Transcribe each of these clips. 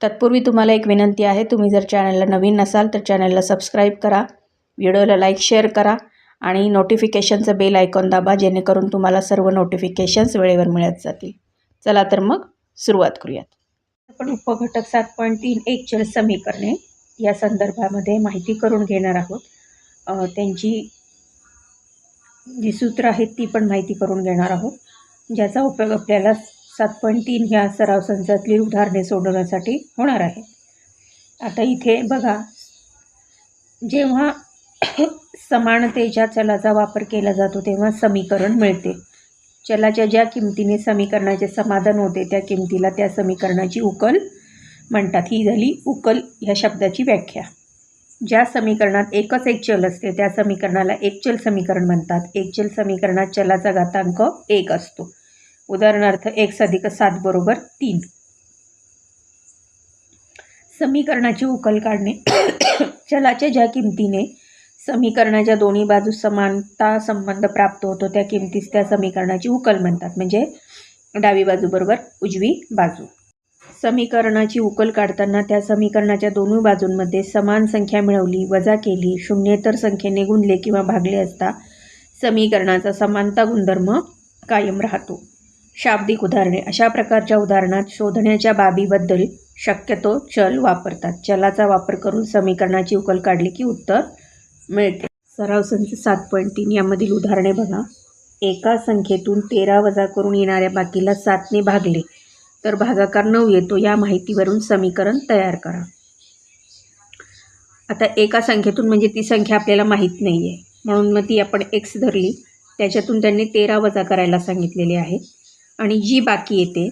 तत्पूर्वी तुम्हाला एक विनंती आहे तुम्ही जर चॅनलला नवीन नसाल तर चॅनलला सबस्क्राईब करा व्हिडिओला लाईक शेअर करा आणि नोटिफिकेशनचं बेल आयकॉन दाबा जेणेकरून तुम्हाला सर्व नोटिफिकेशन्स वेळेवर मिळत जातील. चला तर मग सुरुवात करूयात. आपण उपघटक सात पॉईंट तीन एक चल समीकरणे या संदर्भामध्ये माहिती करून घेणार आहोत. त्यांची जी सूत्र आहेत ती पण माहिती करून घेणार आहोत. ज्याचा उपयोग आपल्याला सात पॉईंट तीन ह्या सराव संचातली उदाहरणे सोडवण्यासाठी होणार आहे आता इथे बघा जेव्हा समानतेच्या चलाचा वापर केला जातो तेव्हा समीकरण मिळते. चलाच्या ज्या किमतीने समीकरणाचे समाधान होते त्या किमतीला त्या समीकरणाची उकल म्हणतात. ही झाली उकल ह्या शब्दाची व्याख्या. ज्या समीकरणात एकच एक चल असते त्या समीकरणाला एक चल समीकरण म्हणतात. एक चल समीकरणात चलाचा घातांक एक असतो. उदाहरणार्थ एक्स अधिक सात बरोबर तीन. समीकरणाची उकल काढणे. चलाच्या ज्या किमतीने समीकरणाच्या दोन्ही बाजूस समानता संबंध प्राप्त होतो त्या किमतीस त्या समीकरणाची उकल म्हणतात. म्हणजे डावी बाजू बरोबर उजवी बाजू. समीकरणाची उकल काढताना त्या समीकरणाच्या दोन्ही बाजूंमध्ये समान संख्या मिळवली वजा केली शून्येतर संख्येने गुणले किंवा भागले असता समीकरणाचा समानता गुणधर्म कायम राहतो. शाब्दिक उदाहरणे. अशा प्रकारच्या उदाहरणात शोधण्याच्या बाबीबद्दल शक्यतो चल वापरतात. चलाचा वापर करून समीकरणाची उकल काढली की उत्तर मिळते. सराव संच सात पॉईंट तीन यामधील उदाहरणे बघा. एका संख्येतून तेरा वजा करून येणाऱ्या बाकीला सातने भागले. तर भागाकार नऊ येतो. या माहितीवरून समीकरण तयार करा. आता एका संख्येतून म्हणजे ती संख्या आपल्याला माहीत नाही आहे म्हणून मग ती आपण एक्स धरली. त्याच्यातून त्यांनी तेरा वजा करायला सांगितलेले आहे. आणि जी बाकी येते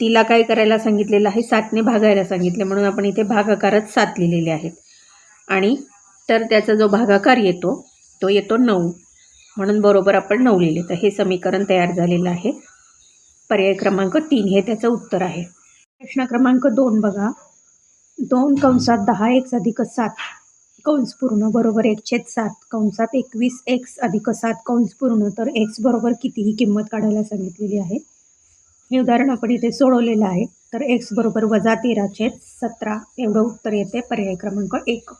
तिला काय करायला सांगितलेलं आहे? सातने भागायला सांगितले. म्हणून आपण इथे भागाकारच सात लिहिलेले आहेत. आणि तर त्याचा जो भागाकार येतो तो येतो नऊ. म्हणून बरोबर आपण नऊ लिहिले. तर हे समीकरण तयार झालेलं आहे. पर्याय क्रमांक तीन हे त्याचं उत्तर आहे. प्रश्न क्रमांक दोन बघा. दोन कंसात दहा एक अधिक सात. कंस पूर्ण बरोबर एकशे सात कंसात एकवीस एक्स अधिक सात कंस पूर्ण तर एक्स बरोबर किती ही किंमत काढायला सांगितलेली आहे. हे उदाहरण आपण इथे सोडवलेलं आहे. तर एक्स बरोबर वजा तेराचे सतरा एवढं उत्तर येते. पर्याय क्रमांक एक.